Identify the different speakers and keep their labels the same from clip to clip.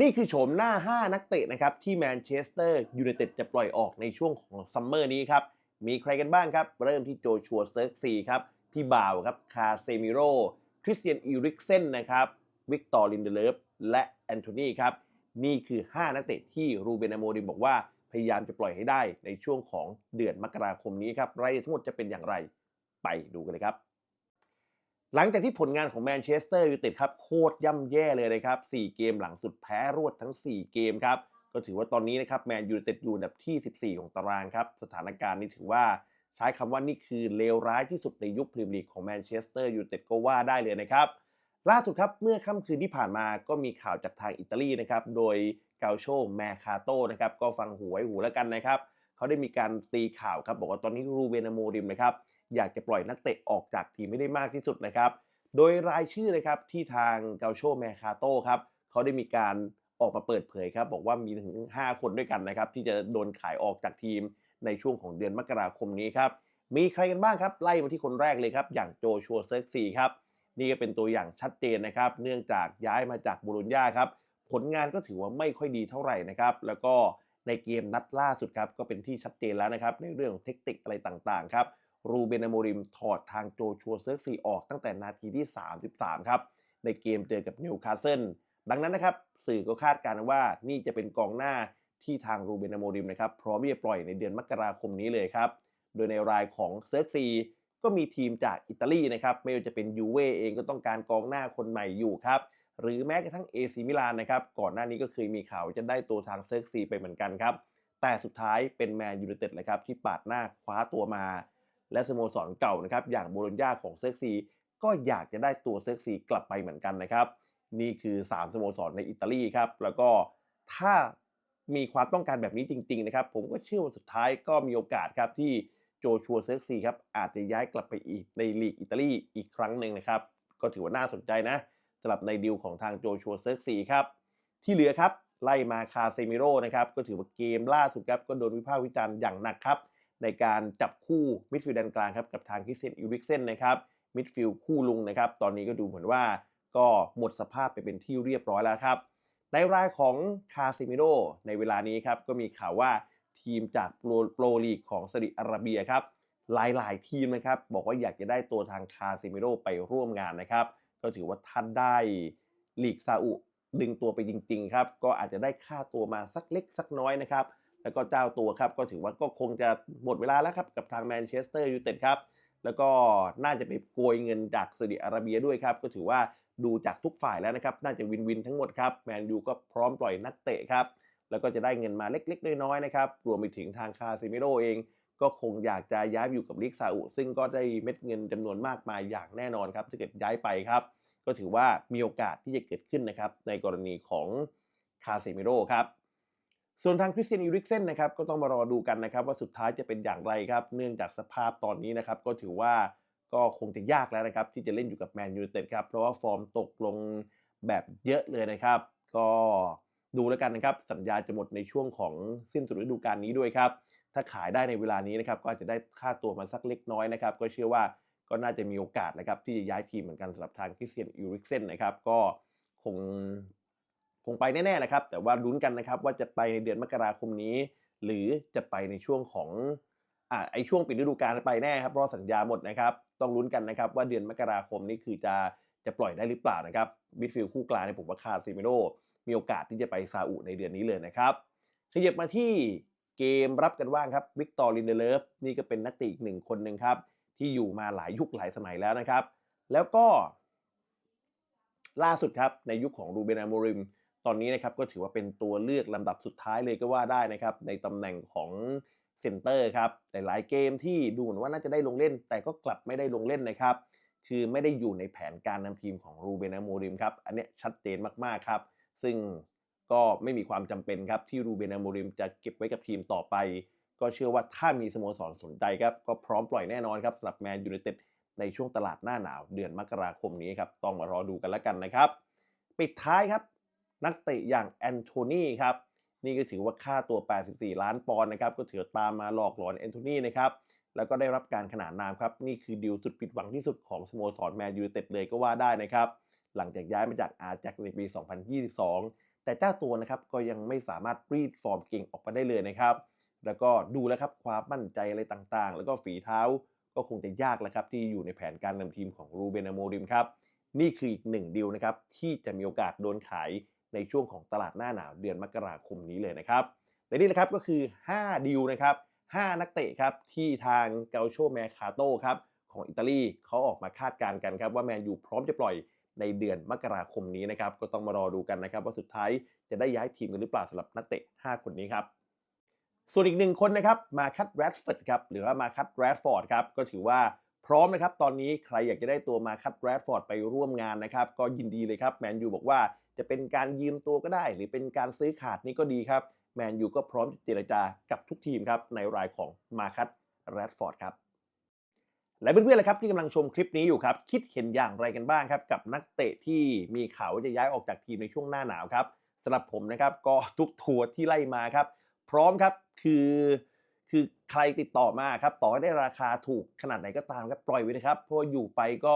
Speaker 1: นี่คือโฉมหน้า 5 นักเตะนะครับที่แมนเชสเตอร์ยูไนเต็ดจะปล่อยออกในช่วงของซัมเมอร์นี้ครับมีใครกันบ้างครับ เริ่มที่โจชัวเซิร์กซีครับพี่บ่าวครับคาเซมิโรคริสเตียนอีริกเซนนะครับวิกตอร์ลินเดเลฟและแอนโทนีครับนี่คือ 5 นักเตะที่รูเบนอาโมริมบอกว่าพยายามจะปล่อยให้ได้ในช่วงของเดือนมกราคมนี้ครับรายละเอียดทั้งหมดจะเป็นอย่างไร ไปดูกันเลยครับ หลังจากที่ผลงานของแมนเชสเตอร์ยูไนเต็ดครับโคตรย่ำแย่เลยนะครับ 4 เกมหลังสุดแพ้รวดทั้ง 4 เกมครับ ก็ถือว่าตอนนี้นะครับแมนยูไนเต็ดอยู่อันดับที่ 14 ของตารางครับ สถานการณ์นี้ถือว่าใช้คำว่านี่คือเลวร้ายที่สุดในยุคพรีเมียร์ลีกของแมนเชสเตอร์ยูไนเต็ดก็ว่าได้เลยนะครับ ล่าสุดครับเมื่อค่ำคืนที่ผ่านมาก็มีข่าวจากทางอิตาลีนะครับโดยเกาโชแมคาโตนะครับก็ฟังหูไว้หูแล้วกันนะครับเขาได้มีการตีข่าวครับบอกว่าตอนนี้รูเบนอาโมริมนะครับ อยากจะปล่อยนักเตะออกจากทีมไม่ได้มากที่สุดนะครับ โดยรายชื่อนะครับที่ทางเกาโชแมคาโต้ครับเขาได้มีการออกมาเปิดเผยครับ บอกว่ามีถึง 5 คนด้วยกันนะครับ ที่จะโดนขายออกจากทีมในช่วงของเดือนมกราคมนี้ครับ มีใครกันบ้างครับ ไล่มาที่คนแรกเลยครับ อย่างโจชัวเซิร์กซีครับ นี่ก็เป็นตัวอย่างชัดเจนนะครับ เนื่องจากย้ายมาจากบูรุญญาครับ ผลงานก็ถือว่าไม่ค่อยดีเท่าไหร่นะครับ แล้วก็ในเกมนัดล่าสุดครับ ก็เป็นที่ชัดเจนแล้วนะครับ ในเรื่องของเทคนิคอะไรต่างๆครับ รูเบนอาโมริมถอดทางโจชัวเซิร์กซีออกตั้งแต่นาทีที่ 33 ครับ ในเกมเจอกับนิวคาสเซิลดังนั้นนะครับ สื่อก็คาดการณ์ว่านี่จะเป็นกองหน้าที่ทางรูเบนอาโมริมนะครับ พร้อมที่จะปล่อยในเดือนมกราคมนี้เลยครับ โดยในรายของเซิร์กซีก็มีทีมจากอิตาลีนะครับ ไม่ว่าจะเป็นยูเว่เองก็ต้องการกองหน้าคนใหม่อยู่ครับ หรือแม้กระทั่งเอซิมิลานนะครับ ก่อนหน้านี้ก็เคยมีข่าวจะได้ตัวทางเซิร์กซีไปเหมือนกันครับ แต่สุดท้ายเป็นแมนยูไนเต็ดเลยครับที่ปาดหน้าคว้าตัวมา และสโมสรเก่านะครับอย่างโบโลญญาของเซิร์กซีก็อยากจะได้ตัวเซิร์กซีกลับไปเหมือนกันนะครับ นี่คือ 3สโมสรในอิตาลีครับแล้วก็ถ้ามีความต้องการแบบนี้จริง ๆ นะครับ ผมก็เชื่อว่าสุดท้ายก็มีโอกาสครับที่โจชัวเซิร์กซีครับอาจจะย้ายกลับไปอีกในลีกอิตาลีอีกครั้งหนึ่งนะครับ ก็ถือว่าน่าสนใจนะสำหรับในดีลของทางโจชัวเซิร์กซีครับที่เหลือครับไล่มาคาเซมิโร่นะครับก็ถือว่าเกมล่าสุดครับก็โดนวิพากษ์วิจารณ์อย่างหนักครับ ในการจับคู่มิดฟิลด์แดนกลางครับกับทางคริสเตียนอิริกเซนนะครับมิดฟิลด์คู่ลุงนะครับตอนนี้ก็ดูเหมือนว่าก็หมดสภาพไปเป็นที่เรียบร้อยแล้วครับ ในรายของคาซิมิโรในเวลานี้ครับก็มีข่าวว่าทีมจากโปรโปรลีกของซาอุดิอาระเบียครับหลายๆ ทีมนะครับบอกว่าอยากจะได้ตัวทางคาซิมิโรไปร่วมงานนะครับ ก็ถือว่าท่านได้ลีกซาอุดึงตัวไปจริง ๆ ครับ ก็อาจจะได้ค่าตัวมาสักเล็กสักน้อยนะครับ แล้วก็เจ้าตัวครับก็ถือว่าก็คงจะหมดเวลาแล้วครับกับทางแมนเชสเตอร์ยูไนเต็ดครับแล้วก็น่าจะไปโกยเงินจากซาอุดิอาระเบียด้วยครับก็ถือว่าดูจากทุกฝ่ายแล้วนะครับน่าจะวินวินทั้งหมดครับแมนยูก็พร้อมปล่อยนักเตะครับแล้วก็จะได้เงินมาเล็กๆ น้อยๆนะครับรวมไปถึงทางคาซิมิโรเอง ก็คงอยากจะย้ายอยู่กับลีกซาอุซึ่งก็ได้เม็ดเงินจำนวนมากมายอย่างแน่นอนครับถ้าเกิดย้ายไปครับก็ถือว่ามีโอกาสที่จะเกิดขึ้นนะครับในกรณีของคาเซมิโรครับ ส่วนทางคริสเตียนอีริกเซนนะครับก็ต้องมารอดูกันนะครับ ว่าสุดท้ายจะเป็นอย่างไรครับ เนื่องจากสภาพตอนนี้นะครับก็ถือว่าก็คงจะยากแล้วนะครับ ที่จะเล่นอยู่กับแมนยูเต็ดครับเพราะว่าฟอร์มตกลงแบบเยอะเลยนะครับ ก็ดูแล้วกันนะครับ สัญญาจะหมดในช่วงของสิ้นสุดฤดูกาลนี้ด้วยครับ ถ้าขายได้ในเวลานี้นะครับ ก็อาจจะได้ค่าตัวมาสักเล็กน้อยนะครับ ก็เชื่อว่าก็น่าจะมีโอกาสนะครับ ที่จะย้ายทีมเหมือนกันสำหรับทางคริสเตียนอีริกเซนนะครับ ก็คง คงไปแน่ๆนะครับ แต่ว่าลุ้นกันนะครับว่าจะไปในเดือนมกราคมนี้ หรือจะไปในช่วงของอ่าไอช่วงปิดฤดูกาลไปแน่ครับราะสัญญาหมดนะครับต้องลุ้นกันนะครับว่าเดือนมกราคมนี้คือจะจะปล่อยได้หรือเปล่านะครับมิดฟิลด์คู่กลางเนี่ยผมว่าคาซิเมโรมีโอกาสที่จะไปซาอุในเดือนนี้เลยนะครับขยับมาที่เกมรับกันว่างครับวิกตอร์ลินเดเลฟนี่ก็เป็นนักเตะอีกหนึ่งคนหนึ่งครับ ที่อยู่มาหลายยุคหลายสมัยแล้วนะครับ แล้วก็ ล่าสุดครับในยุคของรูเบนอาโมริม ตอนนี้นะครับก็ถือว่าเป็นตัวเลือกลำดับสุดท้ายเลยก็ว่าได้นะครับในตำแหน่งของเซนเตอร์ครับหลายๆเกมที่ดูเหมือนว่าน่าจะได้ลงเล่น แต่ก็กลับไม่ได้ลงเล่นนะครับ คือไม่ได้อยู่ในแผนการนำทีมของรูเบนอาโมริมครับอันนี้ชัดเจนมากๆครับ ซึ่งก็ไม่มีความจำเป็นครับที่รูเบนอาโมริมจะเก็บไว้กับทีมต่อไป ก็เชื่อว่าถ้ามีสโมสรสนใจครับก็พร้อมปล่อยแน่นอนครับสำหรับแมนยูไนเต็ดในช่วงตลาดหน้าหนาวเดือนมกราคมนี้ครับต้องมารอดูกันแล้วกันนะครับ ปิดท้ายครับ นักเตะอย่างแอนโทนีครับนี่ก็ถือว่าค่าตัว 84 ล้านปอนด์นะครับก็ถือตามมาหลอกหลอนแอนโทนีนะครับแล้วก็ได้รับการขนานนามครับนี่คือดีลสุดผิดหวังที่สุดของสโมสรแมนยูเต็ดเลยก็ว่าได้นะครับหลังจากย้ายมาจากอาแจ็คในปี 2022 แต่เจ้าตัวนะครับก็ยังไม่สามารถรีดฟอร์มเก่งออกมาได้เลยนะครับแล้วก็ดูแล้วครับความมั่นใจอะไรต่างๆ แล้วก็ฝีเท้าก็คงจะยากแล้วครับที่อยู่ในแผนการนำทีมของรูเบนโมริมครับนี่คืออีกหนึ่งดีลนะครับที่จะมีโอกาสโดนขาย ในช่วงของตลาดหน้าหนาวเดือนมกราคมนี้เลยนะครับและนี่นะครับก็คือ 5ดีลนะครับ5นักเตะครับที่ทางเกาโชแมคาโตครับของอิตาลีเขาออกมาคาดการณ์กันครับว่าแมนยูพร้อมจะปล่อยในเดือนมกราคมนี้นะครับก็ต้องมารอดูกันนะครับว่าสุดท้ายจะได้ย้ายทีมกันหรือเปล่าสำหรับนักเตะ 5 คนนี้ครับส่วนอีกหนึ่งคนนะครับมาคัตแรดฟอร์ดครับหรือว่ามาคัตแรดฟอร์ดครับก็ถือว่าพร้อมนะครับตอนนี้ใครอยากจะได้ตัวมาคัตแรดฟอร์ดไปร่วมงานนะครับก็ยินดีเลยครับแมนยูบอกว่า จะเป็นการยืมตัวก็ได้ หรือเป็นการซื้อขาดนี่ก็ดีครับแมนยูก็พร้อมเจรจากับทุกทีมครับในรายของมาคัตแรดฟอร์ดครับและเพื่อนๆเลยครับที่กำลังชมคลิปนี้อยู่ครับ คิดเห็นอย่างไรกันบ้างครับ กับนักเตะที่มีข่าวว่าจะย้ายออกจากทีมในช่วงหน้าหนาวครับสำหรับผมนะครับก็ทุกทัวร์ที่ไล่มาครับ พร้อมครับคือคือใครติดต่อมาครับ ต่อให้ได้ราคาถูกขนาดไหนก็ตามครับปล่อยไว้นะครับเพราะอยู่ไปก็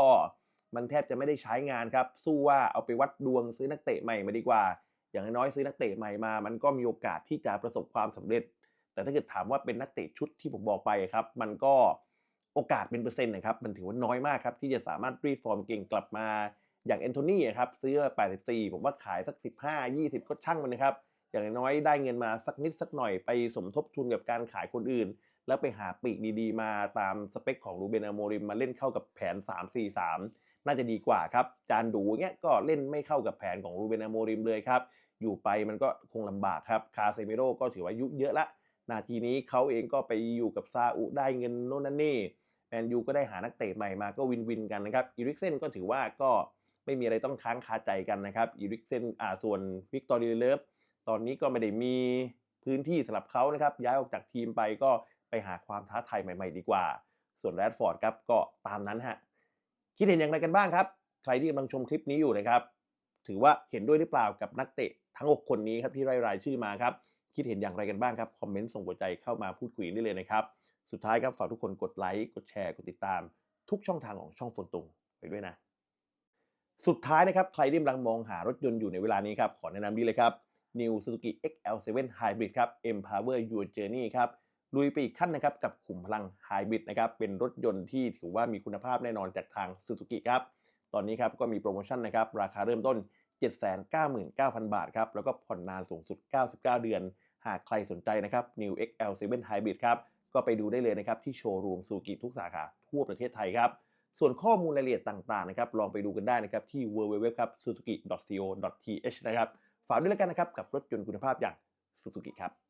Speaker 1: มันแทบจะไม่ได้ใช้งานครับ สู้ว่าเอาไปวัดดวงซื้อนักเตะใหม่มาดีกว่า อย่างน้อยซื้อนักเตะใหม่มา มันก็มีโอกาสที่จะประสบความสำเร็จ แต่ถ้าเกิดถามว่าเป็นนักเตะชุดที่ผมบอกไปครับ มันก็โอกาสเป็นเปอร์เซ็นต์นะครับ มันถือว่าน้อยมากครับที่จะสามารถรีฟอร์มเก่งกลับมาอย่างแอนโทนีครับซื้อ 84 ผมว่าขายสัก 15 20 ก็ช่างมันนะครับ อย่างน้อยได้เงินมาสักนิดสักหน่อยไปสมทบทุนกับการขายคนอื่น แล้วไปหาปีกดีๆ มาตามสเปคของรูเบนอโมริมมาเล่นเข้ากับแผน 3-4-3 น่าจะดีกว่าครับ จานดูเงี้ยก็เล่นไม่เข้ากับแผนของรูเบนอโมริมเลยครับ อยู่ไปมันก็คงลำบากครับ คาเซมิโร่ก็ถือว่าอายุเยอะละนาทีนี้เขาเองก็ไปอยู่กับซาอุได้เงินโน่นนั่นนี่แมนยูก็ได้หานักเตะใหม่มาก็วินวินกันนะครับอีริกเซนก็ถือว่าก็ไม่มีอะไรต้องค้างคาใจกันนะครับอีริกเซนอ่าส่วนวิกตอรีเลฟตอนนี้ก็ไม่ได้มีพื้นที่สำหรับเขานะครับ ย้ายออกจากทีมไปก็ไปหาความท้าทายใหม่ ๆ ดีกว่า ส่วนแรดฟอร์ดครับก็ตามนั้นฮะ คิดเห็นอย่างไรกันบ้างครับ ใครที่กำลังชมคลิปนี้อยู่นะครับ ถือว่าเห็นด้วยหรือเปล่ากับนักเตะทั้ง 6 คนนี้ครับที่ไล่รายชื่อมาครับ คิดเห็นอย่างไรกันบ้างครับ คอมเมนต์ส่งหัวใจเข้ามาพูดคุยได้เลยนะครับ สุดท้ายครับฝากทุกคนกดไลค์กดแชร์กดติดตาม ทุกช่องทางของช่องฝนตุงไปด้วยนะ สุดท้ายนะครับใครที่กำลังมองหารถยนต์อยู่ในเวลานี้ครับขอแนะนำดีเลยครับ New Suzuki XL7 Hybrid ครับ Empower Your Journey ครับ ลุยไปอีกขั้นนะครับกับขุมพลัง Hybrid นะครับเป็นรถยนต์ที่ถือว่ามีคุณภาพแน่นอนจากทาง Suzuki ครับตอนนี้ครับก็มีโปรโมชั่นนะครับราคาเริ่มต้น 799,000 บาทครับแล้วก็ผ่อนนานสูงสุด 99 เดือน หากใครสนใจนะครับ New XL7 Hybrid ครับก็ไปดูได้เลยนะครับที่โชว์รูม Suzuki ทุกสาขาทั่วประเทศไทยครับส่วนข้อมูลรายละเอียดต่างๆนะครับลองไปดูกันได้นะครับที่ www ครับ suzuki.co.th นะครับฝากด้วยแล้วกันนะครับกับรถยนต์คุณภาพอย่าง Suzuki ครับ